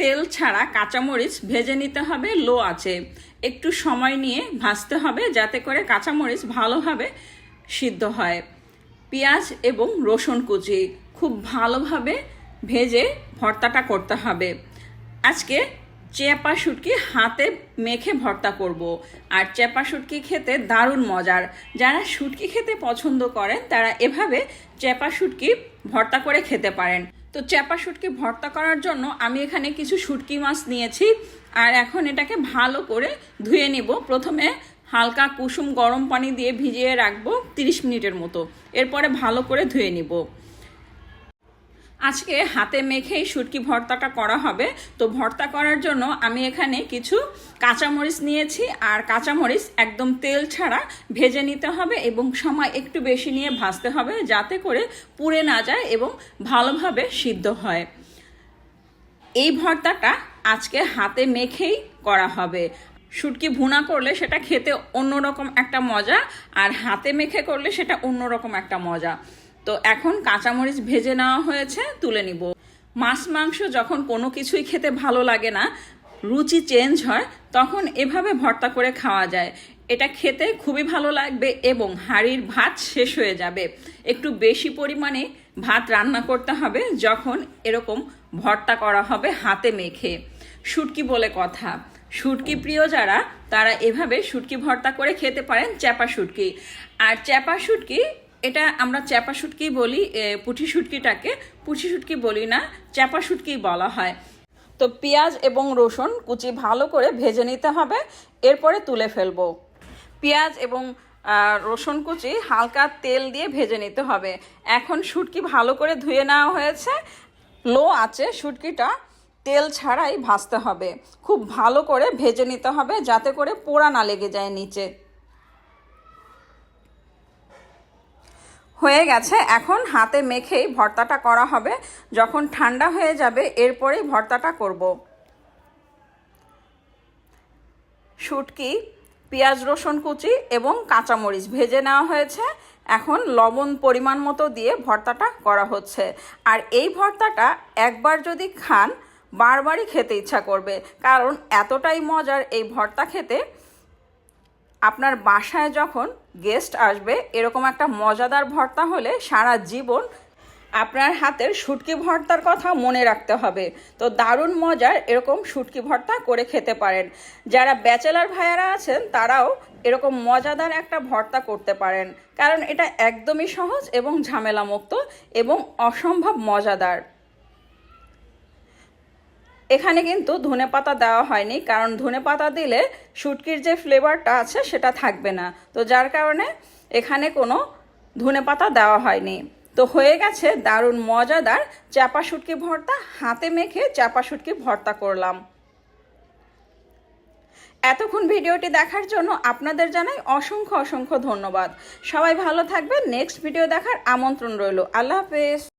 তেল ছাড়া কাঁচামরিচ ভেজে নিতে হবে, লো আছে একটু সময় নিয়ে ভাজতে হবে যাতে করে কাঁচামরিচ ভালোভাবে সিদ্ধ হয়। পেঁয়াজ এবং রসুন কুচি খুব ভালোভাবে ভেজে ভর্তাটা করতে হবে। আজকে চেপা শুটকি হাতে মেখে ভর্তা করব। আর চেপা শুটকি খেতে দারুণ মজার। যারা শুটকি খেতে পছন্দ করেন, তারা এভাবে চেপা শুটকি ভর্তা করে খেতে পারেন। তো চেপা শুটকি ভর্তা করার জন্য আমি এখানে কিছু শুটকি মাছ নিয়েছি আর এখন এটাকে ভালো করে ধুয়ে নেব। প্রথমে হালকা কুসুম গরম পানি দিয়ে ভিজিয়ে রাখব তিরিশ মিনিটের মতো। এরপরে ভালো করে ধুয়ে নিব। আজকে হাতে মেখেই শুটকি ভর্তাটা করা হবে। তো ভর্তা করার জন্য আমি এখানে কিছু কাঁচামরিচ নিয়েছি আর কাঁচামরিচ একদম তেল ছাড়া ভেজে নিতে হবে এবং সময় একটু বেশি নিয়ে ভাজতে হবে যাতে করে পুড়ে না যায় এবং ভালোভাবে সিদ্ধ হয়। এই ভর্তাটা আজকে হাতে মেখেই করা হবে। শুটকি ভুনা করলে সেটা খেতে অন্যরকম একটা মজা আর হাতে মেখে করলে সেটা অন্যরকম একটা মজা। তো এখন কাঁচামরিচ ভেজে নেওয়া হয়েছে, তুলে নিব। মাছ মাংস যখন কোনো কিছুই খেতে ভালো লাগে না, রুচি চেঞ্জ হয়, তখন এভাবে ভর্তা করে খাওয়া যায়। এটা খেতে খুবই ভালো লাগবে এবং হাঁড়ির ভাত শেষ হয়ে যাবে। একটু বেশি পরিমাণে ভাত রান্না করতে হবে যখন এরকম ভর্তা করা হবে হাতে মেখে। শুটকি বলে কথা। শুটকি প্রিয় যারা, তারা এভাবে শুটকি ভর্তা করে খেতে পারেন চ্যাপা শুটকি। আর চ্যাপা শুটকি এটা আমরা চ্যাপা শুটকি বলি পুঁটি শুটকিটাকে। পুঁটি শুটকি বলি না, চ্যাপা শুটকি বলা হয়। তো পেঁয়াজ এবং রসুন কুচি ভালো করে ভেজে নিতে হবে, এরপরে তুলে ফেলব। পেঁয়াজ এবং রসুন কুচি হালকা তেল দিয়ে ভেজে নিতে হবে। এখন শুটকি ভালো করে ধুয়ে নেওয়া হয়েছে। লো আছে শুটকিটা তেল ছাড়াই ভাজতে হবে। খুব ভালো করে ভেজে নিতে হবে, যাতে করে পোড়া না লেগে যায় নিচে। হয়ে গেছে। এখন হাতে মেখেই ভর্তাটা করা হবে। যখন ঠান্ডা হয়ে যাবে, এরপরেই ভর্তাটা করব। শুটকি, পেঁয়াজ রসুন কুচি এবং কাঁচামরিচ ভেজে নেওয়া হয়েছে। এখন লবণ পরিমাণ মতো দিয়ে ভর্তাটা করা হচ্ছে। আর এই ভর্তাটা একবার যদি খান, বারবারই খেতে ইচ্ছা করবে। কারণ এতটাই মজার এই ভর্তা খেতে। আপনার বাসায় যখন গেস্ট আসবে, এরকম একটা মজাদার ভর্তা হলে সারা জীবন আপনার হাতের শুটকি ভর্তার কথা মনে রাখতে হবে। তো দারুণ মজার এরকম শুটকি ভর্তা করে খেতে পারেন। যারা ব্যাচেলার ভাইয়ারা আছেন, তারাও এরকম মজাদার একটা ভর্তা করতে পারেন। কারণ এটা একদমই সহজ এবং ঝামেলামুক্ত এবং অসম্ভব মজাদার। এখানে কিন্তু ধনে পাতা দেওয়া হয়নি, কারণ ধনে পাতা দিলে শুটকির যে ফ্লেভারটা আছে সেটা থাকবে না। তো যার কারণে এখানে কোনো ধনে পাতা দেওয়া হয়নি। তো হয়ে গেছে দারুণ মজাদার চাপা শুটকি ভর্তা, হাতে মেখে চাপা শুটকি ভর্তা করলাম। এতক্ষণ ভিডিওটি দেখার জন্য আপনাদের জানাই অসংখ্য অসংখ্য ধন্যবাদ। সবাই ভালো থাকবেন, নেক্সট ভিডিও দেখার আমন্ত্রণ রইল। আল্লাহ হাফেজ।